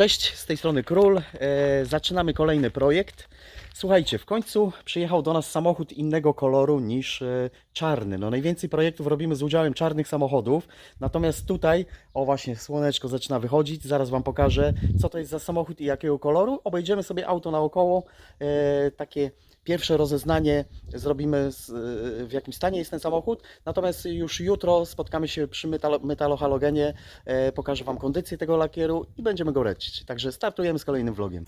Cześć, z tej strony Król. E, zaczynamy kolejny projekt. Słuchajcie, w końcu przyjechał do nas samochód innego koloru niż e, czarny. No najwięcej projektów robimy z udziałem czarnych samochodów. Natomiast tutaj, o właśnie, słoneczko zaczyna wychodzić. Zaraz Wam pokażę, co to jest za samochód i jakiego koloru. Obejdziemy sobie auto naokoło. E, takie pierwsze rozeznanie zrobimy z, e, w jakim stanie jest ten samochód. Natomiast już jutro spotkamy się przy metalo, metalohalogenie. E, pokażę Wam kondycję tego lakieru i będziemy go lecić. Także startujemy z kolejnym vlogiem.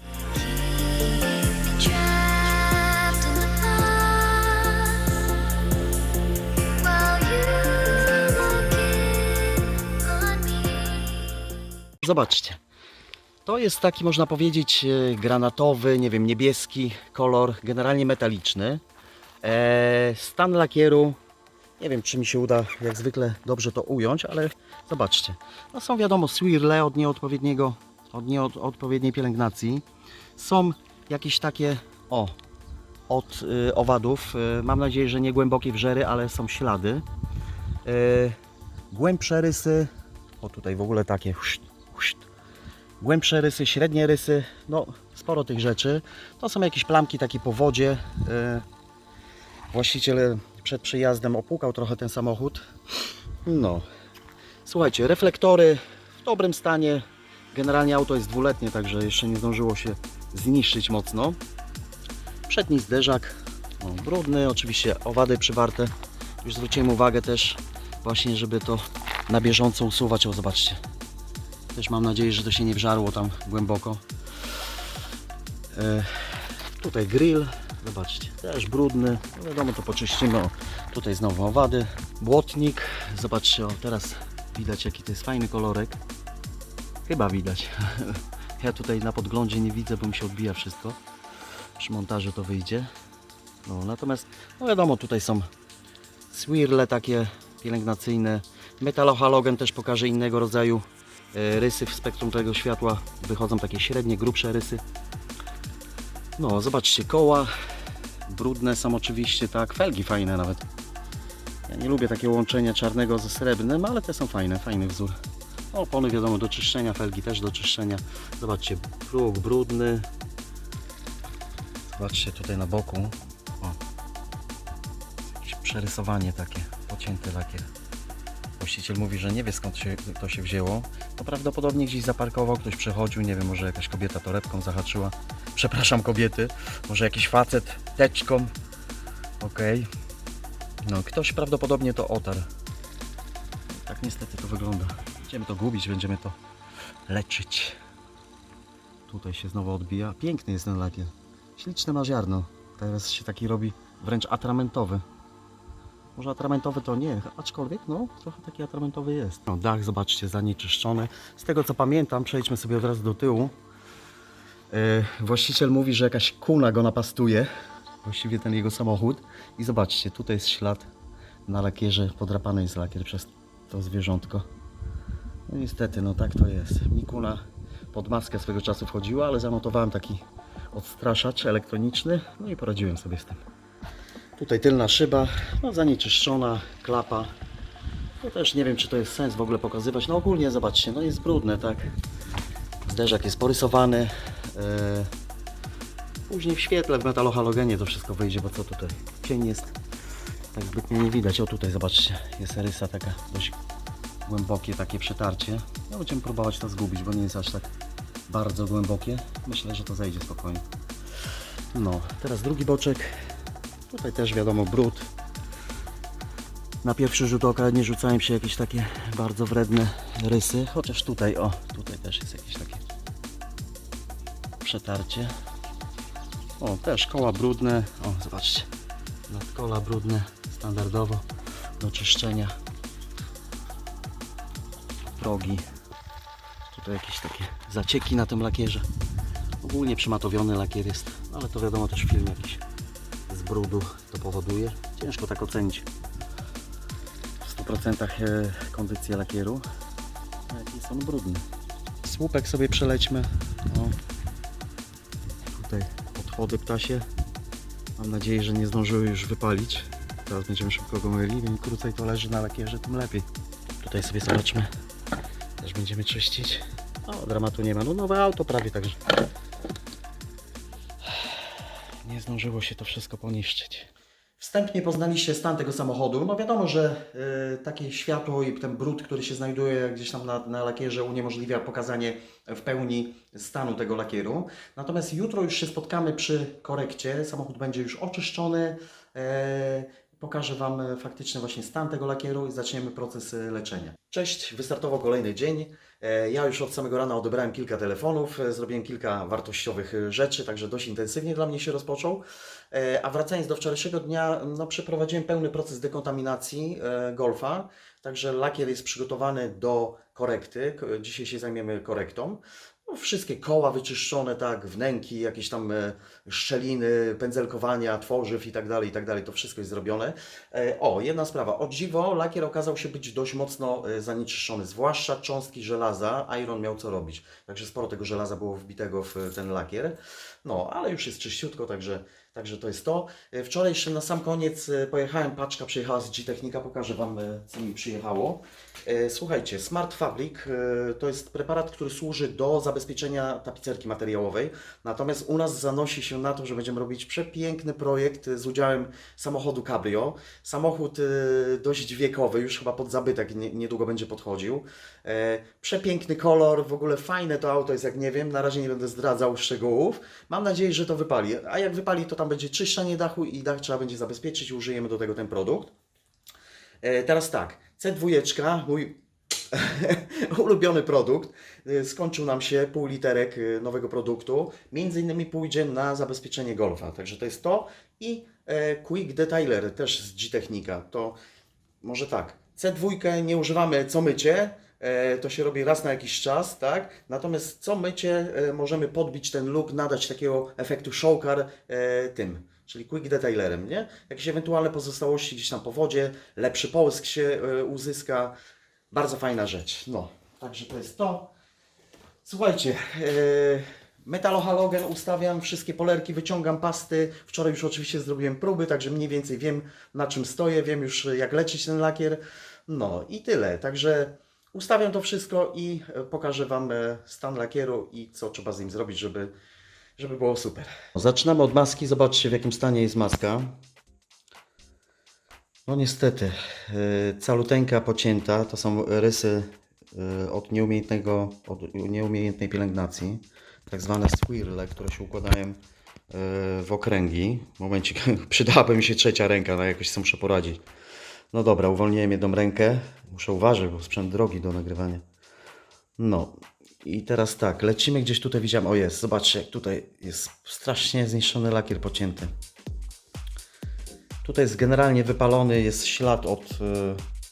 Zobaczcie. To jest taki, można powiedzieć, e, granatowy, nie wiem, niebieski kolor, generalnie metaliczny. E, stan lakieru, nie wiem, czy mi się uda, jak zwykle, dobrze to ująć, ale zobaczcie. No są wiadomo, swirle od nieodpowiedniego, od nieodpowiedniej pielęgnacji. Są jakieś takie, o, od y, owadów. Y, mam nadzieję, że nie głębokie wrzery, ale są ślady. Y, głębsze rysy, o tutaj w ogóle takie, huszt, huszt. Głębsze rysy, średnie rysy, no sporo tych rzeczy. To są jakieś plamki takie po wodzie. Y, Właściciel przed przyjazdem opłukał trochę ten samochód. No, słuchajcie, reflektory w dobrym stanie. Generalnie auto jest dwuletnie, także jeszcze nie zdążyło się zniszczyć mocno. Przedni zderzak, no, brudny, oczywiście owady przywarte. Już zwróciłem uwagę też właśnie, żeby to na bieżąco usuwać. O, zobaczcie. Też mam nadzieję, że to się nie wżarło tam głęboko. E, tutaj grill, zobaczcie, też brudny. No wiadomo, to poczyścimy. O, tutaj znowu owady. Błotnik, zobaczcie, o, teraz widać jaki to jest fajny kolorek. Chyba widać. Ja tutaj na podglądzie nie widzę, bo mi się odbija wszystko. Przy montażu to wyjdzie. No, natomiast, no wiadomo, tutaj są swirle takie pielęgnacyjne. Metallohalogen też pokaże innego rodzaju rysy w spektrum tego światła. Wychodzą takie średnie, grubsze rysy. No, zobaczcie, koła brudne są oczywiście, tak, felgi fajne nawet. Ja nie lubię takiego łączenia czarnego ze srebrnym, ale te są fajne, fajny wzór. Opony wiadomo do czyszczenia, felgi też do czyszczenia. Zobaczcie, próg brudny. Zobaczcie tutaj na boku. O. Jakieś przerysowanie takie, pocięty lakier. Właściciel mówi, że nie wie skąd się, to się wzięło. To prawdopodobnie gdzieś zaparkował, ktoś przechodził, nie wiem, może jakaś kobieta torebką zahaczyła. Przepraszam kobiety, może jakiś facet teczką. Okej. No, ktoś prawdopodobnie to otarł. Tak niestety to wygląda. Będziemy to gubić, będziemy to leczyć. Tutaj się znowu odbija. Piękny jest ten lakier. Śliczne ma ziarno. Teraz się taki robi wręcz atramentowy. Może atramentowy to nie, aczkolwiek no trochę taki atramentowy jest. No, dach zobaczcie zanieczyszczony. Z tego co pamiętam, przejdźmy sobie od razu do tyłu. E, właściciel mówi, że jakaś kuna go napastuje. Właściwie ten jego samochód. I zobaczcie, tutaj jest ślad na lakierze. Podrapany jest lakier przez to zwierzątko. No niestety, no tak to jest. Mikuna pod maskę swego czasu wchodziła, ale zanotowałem taki odstraszacz elektroniczny. No i poradziłem sobie z tym. Tutaj tylna szyba, no zanieczyszczona, klapa. No też nie wiem, czy to jest sens w ogóle pokazywać. No ogólnie zobaczcie, no jest brudne, tak. Zderzak jest porysowany. e, Później w świetle, w metalohalogenie to wszystko wyjdzie, bo co tutaj? Cień jest tak zbytnio nie widać. O tutaj zobaczcie, jest rysa taka dość głębokie takie przetarcie. No będziemy próbować to zgubić, bo nie jest aż tak bardzo głębokie. Myślę, że to zejdzie spokojnie. No, teraz drugi boczek. Tutaj też wiadomo brud. Na pierwszy rzut oka nie rzucają się jakieś takie bardzo wredne rysy, chociaż tutaj, o, tutaj też jest jakieś takie przetarcie. O, też koła brudne. O, zobaczcie. Nadkola brudne, standardowo do czyszczenia. Progi. Tutaj jakieś takie zacieki na tym lakierze. Ogólnie przymatowiony lakier jest, ale to wiadomo też film jakiś brudu to powoduje. Ciężko tak ocenić w 100% e, kondycję lakieru. A jaki jest on brudny. Słupek sobie przelećmy. O. Tutaj odchody ptasie. Mam nadzieję, że nie zdążyły już wypalić. Teraz będziemy szybko go myli. Im krócej to leży na lakierze, tym lepiej. Tutaj sobie zobaczmy. Też będziemy czyścić. O, dramatu nie ma. No nowe auto prawie także. Zdążyło się to wszystko poniszczyć. Wstępnie poznaliście stan tego samochodu. No wiadomo, że y, takie światło i ten brud, który się znajduje gdzieś tam na, na lakierze uniemożliwia pokazanie w pełni stanu tego lakieru. Natomiast jutro już się spotkamy przy korekcie. Samochód będzie już oczyszczony. E, Pokażę Wam faktyczny właśnie stan tego lakieru i zaczniemy proces e, leczenia. Cześć, wystartował kolejny dzień. E, Ja już od samego rana odebrałem kilka telefonów, e, zrobiłem kilka wartościowych e, rzeczy, także dość intensywnie dla mnie się rozpoczął. A wracając do wczorajszego dnia, no, przeprowadziłem pełny proces dekontaminacji Golfa, także lakier jest przygotowany do korekty. Ko- Dzisiaj się zajmiemy korektą. No, wszystkie koła wyczyszczone, tak, wnęki, jakieś tam e, szczeliny, pędzelkowania, tworzyw i tak dalej, i tak dalej, to wszystko jest zrobione. E, o, jedna sprawa. O dziwo, lakier okazał się być dość mocno e, zanieczyszczony, zwłaszcza cząstki żelaza. Iron miał co robić, także sporo tego żelaza było wbitego w ten lakier. No, ale już jest czyściutko, także, także to jest to. E, Wczoraj jeszcze na sam koniec e, pojechałem, paczka przyjechała z G-Technika, pokażę Wam, e, co mi przyjechało. Słuchajcie, Smart Fabric to jest preparat, który służy do zabezpieczenia tapicerki materiałowej. Natomiast u nas zanosi się na to, że będziemy robić przepiękny projekt z udziałem samochodu Cabrio. Samochód dość wiekowy, już chyba pod zabytek nie- niedługo będzie podchodził. E, Przepiękny kolor, w ogóle fajne to auto jest, jak nie wiem. Na razie nie będę zdradzał szczegółów. Mam nadzieję, że to wypali. A jak wypali, to tam będzie czyszczenie dachu i dach trzeba będzie zabezpieczyć użyjemy do tego ten produkt. E, Teraz tak, C2, mój ulubiony produkt, e, skończył nam się pół literek nowego produktu. Między innymi pójdzie na zabezpieczenie Golfa, także to jest to. I Quick Detailer też z G-Technika. To może tak, C2 nie używamy co mycie, to się robi raz na jakiś czas, tak? Natomiast co mycie e, możemy podbić ten look, nadać takiego efektu showcar e, tym, czyli quick detailerem, nie? Jakieś ewentualne pozostałości gdzieś tam po wodzie, lepszy połysk się e, uzyska. Bardzo fajna rzecz. No, także to jest to. Słuchajcie, e, metalohalogen ustawiam, wszystkie polerki wyciągam, pasty. Wczoraj już oczywiście zrobiłem próby, także mniej więcej wiem na czym stoję, wiem już jak leczyć ten lakier. No i tyle. Także ustawiam to wszystko i e, pokażę Wam e, stan lakieru i co trzeba z nim zrobić, żeby, żeby było super. Zaczynamy od maski. Zobaczcie w jakim stanie jest maska. No niestety, yy, caluteńka pocięta, to są rysy od nieumiejętnego, od nieumiejętnej pielęgnacji, tak zwane squirrele, które się układają w okręgi. W momencie, przydałaby mi się trzecia ręka, no jakoś sobie muszę poradzić. No dobra, uwolniłem jedną rękę, muszę uważać, bo sprzęt drogi do nagrywania. No i teraz tak, lecimy gdzieś tutaj, widziałem, o jest, zobaczcie, tutaj jest strasznie zniszczony lakier pocięty. Tutaj jest generalnie wypalony, jest ślad od y,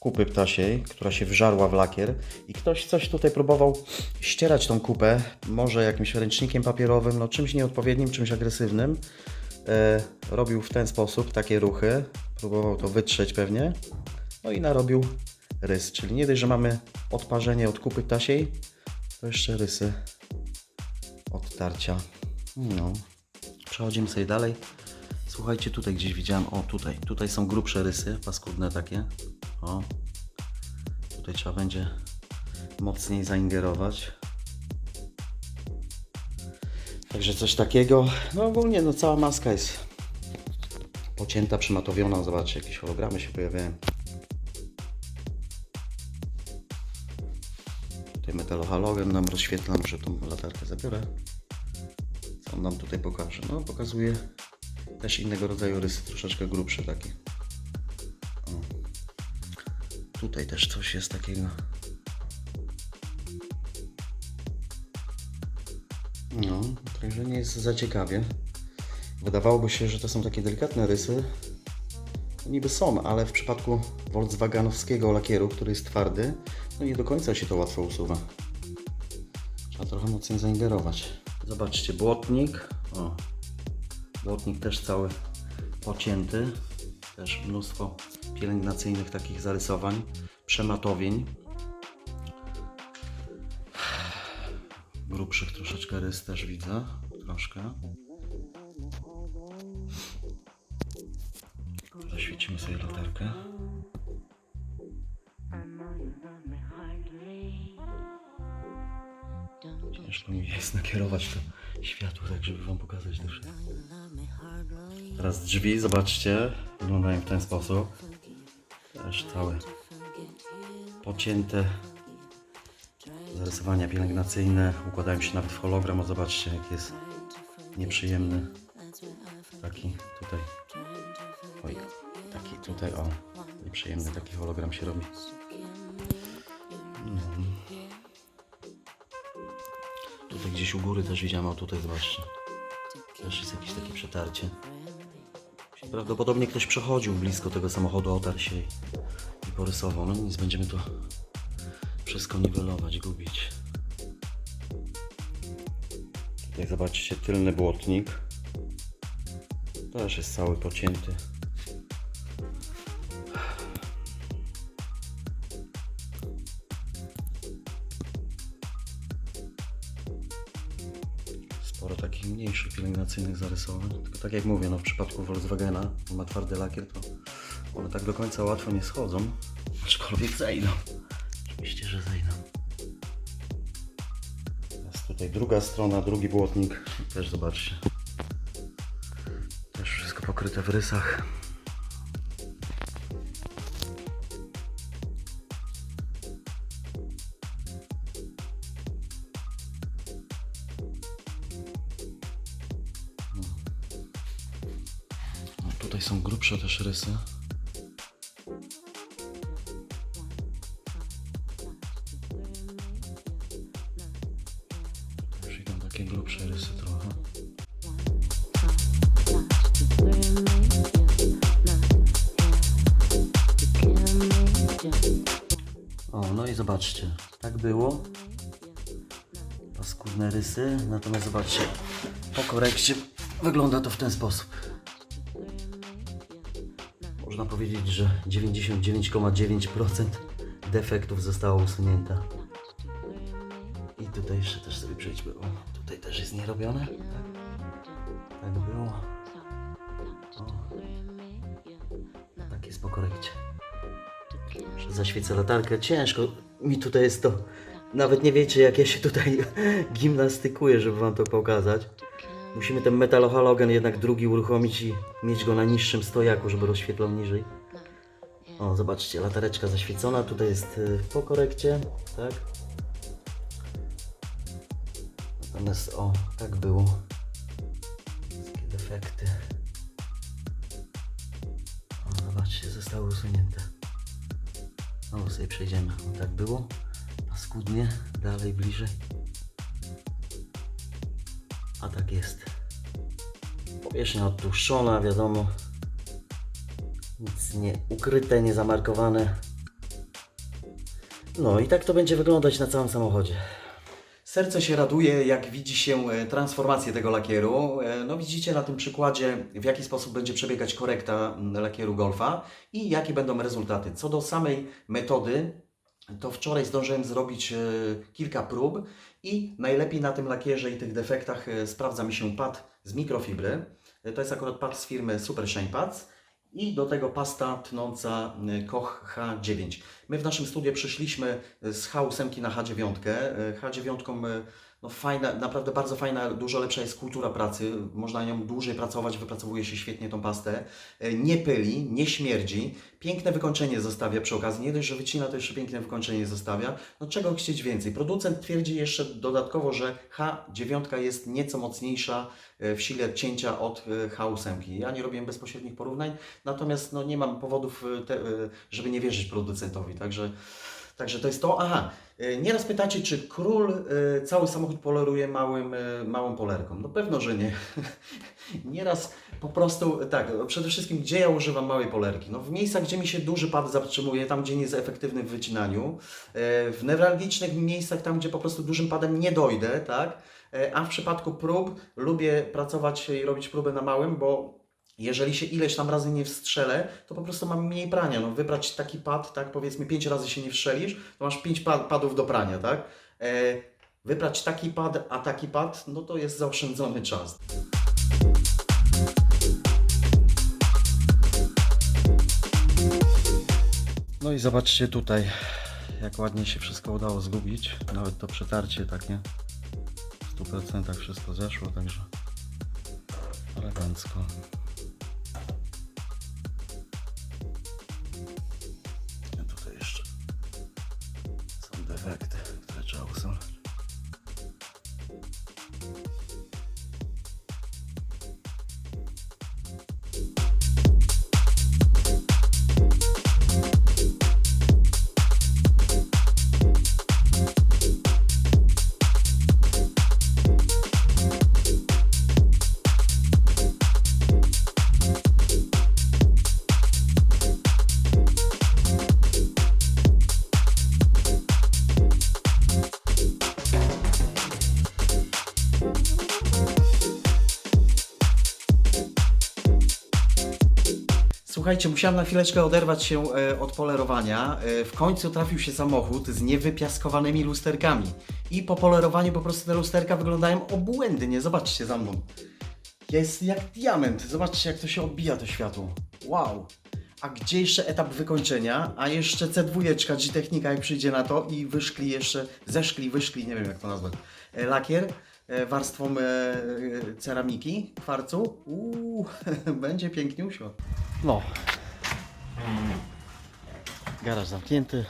kupy ptasiej, która się wżarła w lakier i ktoś coś tutaj próbował ścierać tą kupę, może jakimś ręcznikiem papierowym, no czymś nieodpowiednim, czymś agresywnym. E, robił w ten sposób takie ruchy, próbował to wytrzeć pewnie, no i narobił rys, czyli nie dość, że mamy odparzenie od kupy ptasiej, to jeszcze rysy od tarcia. No. Przechodzimy sobie dalej. Słuchajcie, tutaj gdzieś widziałem, o tutaj, tutaj są grubsze rysy, paskudne takie. O. Tutaj trzeba będzie mocniej zaingerować. Także coś takiego. No ogólnie no cała maska jest pocięta, przymatowiona. Zobaczcie, jakieś hologramy się pojawiają. Tutaj metalohalogen nam rozświetla, muszę tą latarkę zabiorę. Co on nam tutaj pokaże? No pokazuje też innego rodzaju rysy, troszeczkę grubsze takie. O. Tutaj też coś jest takiego. No, także nie jest za ciekawie. Wydawałoby się, że to są takie delikatne rysy. No, niby są, ale w przypadku Volkswagenowskiego lakieru, który jest twardy, no nie do końca się to łatwo usuwa. Trzeba trochę mocniej zaingerować. Zobaczcie, błotnik. O, Błotnik też cały pocięty. Też mnóstwo pielęgnacyjnych takich zarysowań, przematowień. Grubszych troszeczkę rys też widzę. Troszkę. Zaświecimy sobie latarkę. Ciężko mi jest nakierować to światło, tak żeby wam pokazać to wszystko. Teraz drzwi, zobaczcie, wyglądają w ten sposób. Też całe pocięte. Zarysowania pielęgnacyjne układają się nawet w hologram. O, zobaczcie, jak jest nieprzyjemny. Taki tutaj. Taki tutaj, o. Nieprzyjemny taki hologram się robi. No. Tutaj gdzieś u góry też widziałem, o tutaj zobaczcie. Też jest jakieś takie przetarcie. Prawdopodobnie ktoś przechodził blisko tego samochodu, otarł się i, i porysował. No nic, będziemy to wszystko niwelować, gubić. Tutaj zobaczcie, tylny błotnik. Też jest cały pocięty. Pielęgnacyjnych zarysowań. Tylko tak jak mówię, no w przypadku Volkswagena, on ma twardy lakier, to one tak do końca łatwo nie schodzą. Aczkolwiek zejdą. Oczywiście, że zejdą. Jest tutaj druga strona, drugi błotnik. Też zobaczcie. Też wszystko pokryte w rysach. Grubsze też idą takie grubsze rysy trochę. O, no i zobaczcie, tak było. Paskudne rysy, natomiast zobaczcie, po korekcie wygląda to w ten sposób. Że 99,9% defektów zostało usunięte. I tutaj jeszcze też sobie przejdźmy. O, tutaj też jest nierobione. Tak, tak było. O. Tak jest po korekcie. Zaświecę latarkę. Ciężko mi tutaj jest to. Nawet nie wiecie, jak ja się tutaj gimnastykuję, żeby wam to pokazać. Musimy ten metalohalogen jednak drugi uruchomić i mieć go na niższym stojaku, żeby rozświetlał niżej. O, zobaczcie, latareczka zaświecona. Tutaj jest y, po korekcie, tak? Natomiast o, tak było. Takie defekty. O, zobaczcie, zostały usunięte. Znowu sobie przejdziemy. O, tak było. Paskudnie. Dalej, bliżej. A tak jest. Powierzchnia odtłuszczona, wiadomo. Nic nie ukryte, nie zamarkowane. No i tak to będzie wyglądać na całym samochodzie. Serce się raduje, jak widzi się e, transformację tego lakieru. E, No widzicie na tym przykładzie, w jaki sposób będzie przebiegać korekta lakieru Golfa i jakie będą rezultaty. Co do samej metody, to wczoraj zdążyłem zrobić e, kilka prób i najlepiej na tym lakierze i tych defektach sprawdza mi się pad z mikrofibry. To jest akurat pad z firmy Super Shine Pads i do tego pasta tnąca e, Koch H9. My w naszym studiu przyszliśmy z H8 na H9. E, H9 e, no fajna, naprawdę bardzo fajna, dużo lepsza jest kultura pracy. Można nią dłużej pracować, wypracowuje się świetnie tą pastę. E, Nie pyli, nie śmierdzi. Piękne wykończenie zostawia przy okazji. Nie dość, że wycina, to jeszcze piękne wykończenie zostawia. No czego chcieć więcej? Producent twierdzi jeszcze dodatkowo, że H9 jest nieco mocniejsza e, w sile cięcia od e, H8. Ja nie robiłem bezpośrednich porównań, natomiast no, nie mam powodów, te, żeby nie wierzyć producentowi. Także, także to jest to. Aha, e, nieraz pytacie, czy król e, cały samochód poleruje małym, e, małą polerką. No pewno, że nie. Nieraz po prostu, tak, przede wszystkim gdzie ja używam małej polerki? No w miejscach, gdzie mi się duży pad zatrzymuje, tam gdzie nie jest efektywny w wycinaniu, w newralgicznych miejscach, tam gdzie po prostu dużym padem nie dojdę, tak? A w przypadku prób lubię pracować i robić próby na małym, bo jeżeli się ileś tam razy nie wstrzelę, to po prostu mam mniej prania. No, wybrać taki pad, tak, powiedzmy pięć razy się nie wstrzelisz, to masz pięć pa- padów do prania, tak? E, wybrać taki pad, a taki pad, no to jest zaoszczędzony czas. No i zobaczcie tutaj, jak ładnie się wszystko udało zgubić. Nawet to przetarcie, tak nie? 100% wszystko zeszło, także elegancko. Słuchajcie, musiałem na chwileczkę oderwać się e, od polerowania. E, w końcu trafił się samochód z niewypiaskowanymi lusterkami. I po polerowaniu po prostu te lusterka wyglądają obłędnie. Zobaczcie za mną. Jest jak diament. Zobaczcie, jak to się odbija to światło. Wow. A gdzie jeszcze etap wykończenia? A jeszcze C2 G-Technika, jak przyjdzie na to i wyszkli jeszcze, zeszkli, wyszkli, nie wiem jak to nazwać, e, lakier warstwą e, e, ceramiki, kwarcu. Uuu, będzie piękniusio. No. Garaż zamknięty.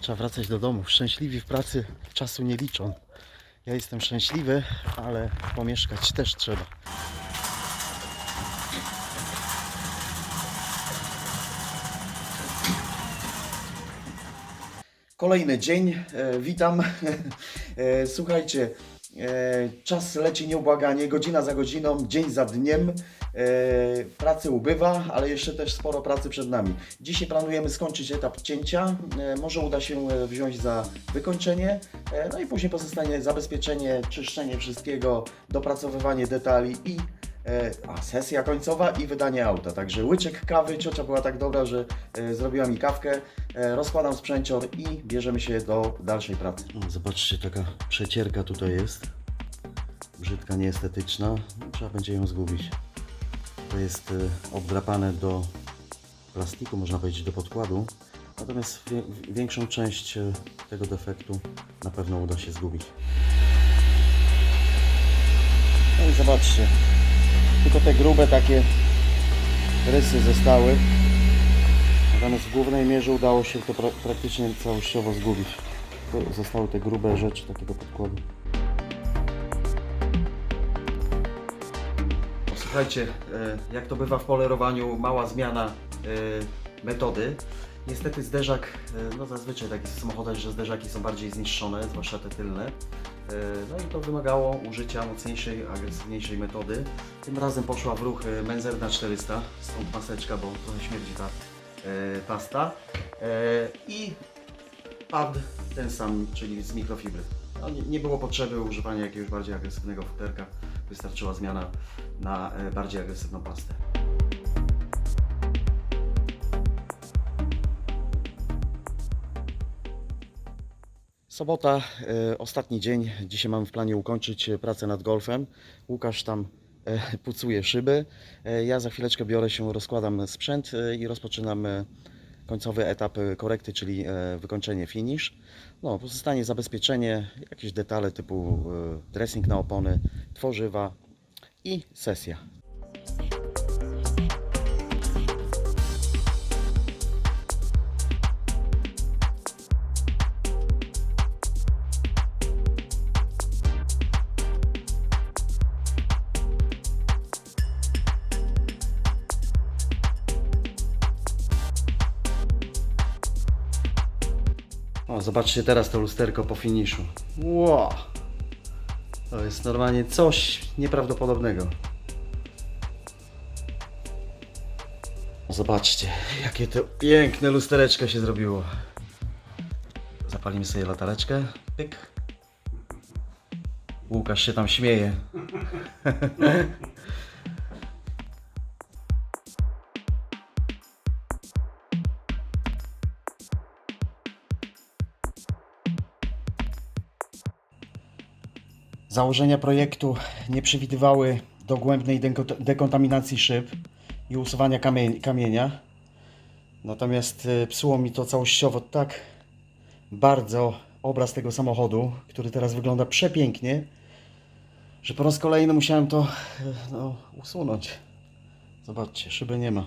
Trzeba wracać do domu. Szczęśliwi w pracy czasu nie liczą. Ja jestem szczęśliwy, ale pomieszkać też trzeba. Kolejny dzień, e, witam. E, słuchajcie, e, czas leci nieubłaganie, godzina za godziną, dzień za dniem. E, pracy ubywa, ale jeszcze też sporo pracy przed nami. Dzisiaj planujemy skończyć etap cięcia. E, może uda się e, wziąć za wykończenie, e, no i później pozostanie zabezpieczenie, czyszczenie wszystkiego, dopracowywanie detali i E, a sesja końcowa i wydanie auta. Także łyczek kawy, ciocia była tak dobra, że e, zrobiła mi kawkę. E, rozkładam sprzęcior i bierzemy się do dalszej pracy. Zobaczcie, taka przecierka tutaj jest. Brzydka, nieestetyczna. No, trzeba będzie ją zgubić. To jest e, obdrapane do plastiku, można powiedzieć, do podkładu. Natomiast większą część e, tego defektu na pewno uda się zgubić. No i zobaczcie, tylko te grube takie rysy zostały. Natomiast w głównej mierze udało się to pra- praktycznie całościowo zgubić. Zostały te grube rzeczy takiego podkładu. Słuchajcie, e, jak to bywa w polerowaniu, mała zmiana e, metody. Niestety zderzak, e, no zazwyczaj tak jest że zderzaki są bardziej zniszczone, zwłaszcza te tylne. E, No i to wymagało użycia mocniejszej, agresywniejszej metody. Tym razem poszła w ruch e, Menzerna 400, stąd maseczka, bo trochę śmierdzi ta e, pasta. I pad ten sam, czyli z mikrofibry. No, nie, było potrzeby używania jakiegoś bardziej agresywnego futerka. Wystarczyła zmiana na bardziej agresywną pastę. Sobota, e, ostatni dzień. Dzisiaj mamy w planie ukończyć e, pracę nad golfem. Łukasz tam e, pucuje szyby. Ja za chwileczkę biorę się, rozkładam sprzęt i rozpoczynam końcowy etap korekty, czyli wykończenie finish. No, pozostanie zabezpieczenie, jakieś detale typu dressing na opony, tworzywa i sesja. Zobaczcie teraz to lusterko po finiszu. Wow! To jest normalnie coś nieprawdopodobnego. Zobaczcie, jakie to piękne lustereczko się zrobiło. Zapalimy sobie latareczkę. Pyk. Łukasz się tam śmieje. Założenia projektu nie przewidywały dogłębnej deko- dekontaminacji szyb i usuwania kamie- kamienia. Natomiast e, psuło mi to całościowo tak bardzo obraz tego samochodu, który teraz wygląda przepięknie, że po raz kolejny musiałem to e, no, usunąć. Zobaczcie, szyby nie ma.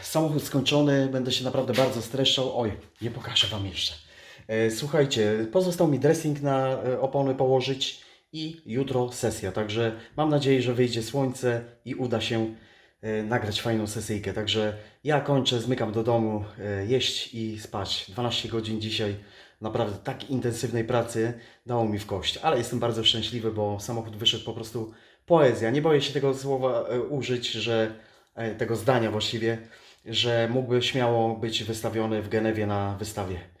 Samochód skończony, będę się naprawdę bardzo streszczał. Oj, nie pokażę Wam jeszcze. E, Słuchajcie, pozostał mi dressing na e, opony położyć i jutro sesja. Także mam nadzieję, że wyjdzie słońce i uda się e, nagrać fajną sesyjkę. Także ja kończę, zmykam do domu, jeść i spać. 12 godzin dzisiaj naprawdę tak intensywnej pracy dało mi w kość. Ale jestem bardzo szczęśliwy, bo samochód wyszedł po prostu poezja. Nie boję się tego słowa użyć, że tego zdania właściwie, że mógłby śmiało być wystawiony w Genewie na wystawie.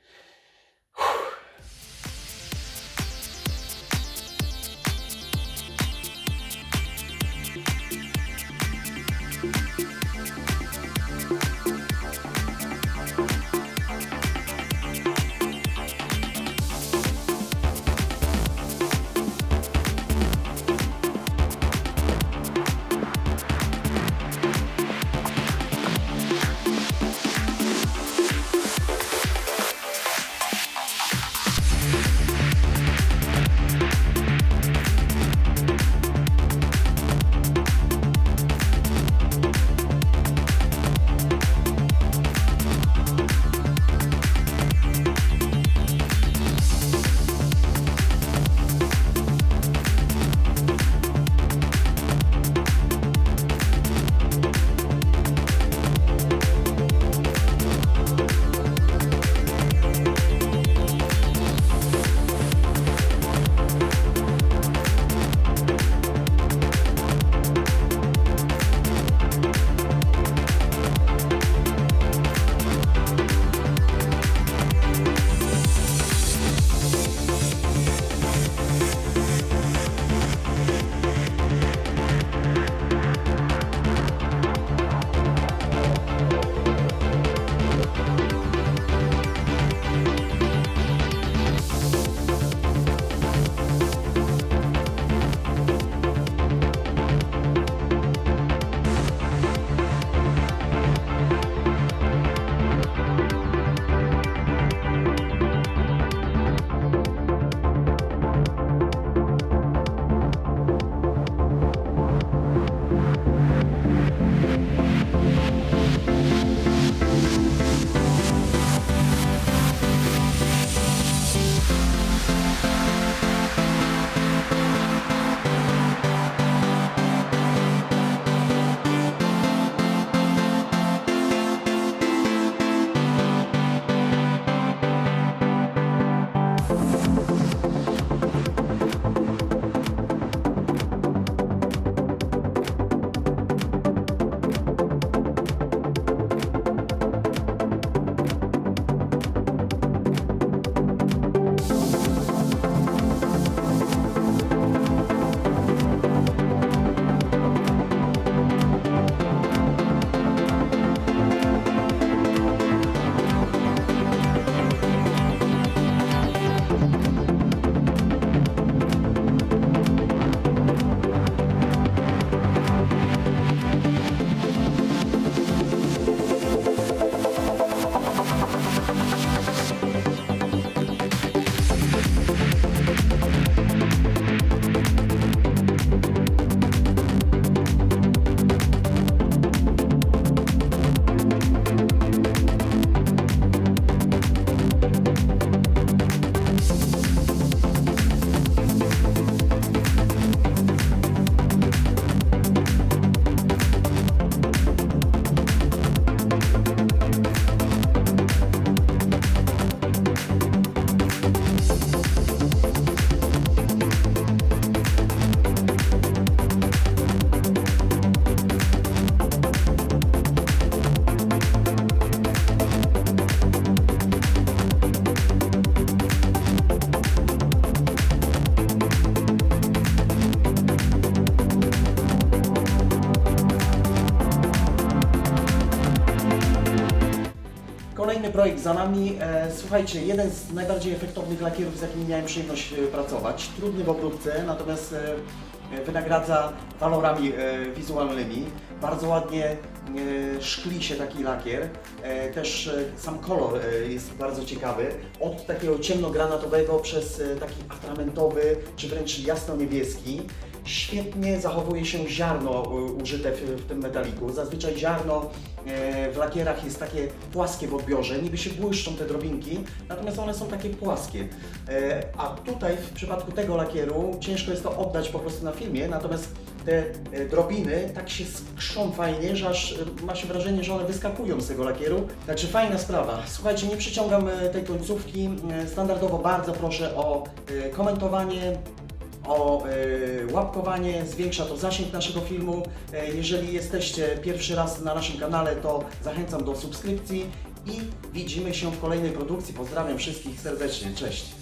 Projekt za nami. E, Słuchajcie, jeden z najbardziej efektownych lakierów, z jakimi miałem przyjemność e, pracować. Trudny w obróbce, natomiast e, e, wynagradza walorami e, wizualnymi. Bardzo ładnie e, szkli się taki lakier. E, Też e, sam kolor e, jest bardzo ciekawy. Od takiego ciemnogranatowego przez e, taki atramentowy czy wręcz jasno-niebieski. Świetnie zachowuje się ziarno e, użyte w, tym metaliku. Zazwyczaj ziarno e, w lakierach jest takie płaskie w odbiorze, niby się błyszczą te drobinki, natomiast one są takie płaskie. E, A tutaj w przypadku tego lakieru ciężko jest to oddać po prostu na filmie, natomiast te drobiny tak się skrzą fajnie, że aż ma się wrażenie, że one wyskakują z tego lakieru. Także fajna sprawa. Słuchajcie, nie przyciągam tej końcówki. Standardowo bardzo proszę o komentowanie, o e, łapkowanie, zwiększa to zasięg naszego filmu. E, jeżeli jesteście pierwszy raz na naszym kanale, to zachęcam do subskrypcji i widzimy się w kolejnej produkcji. Pozdrawiam wszystkich serdecznie, cześć!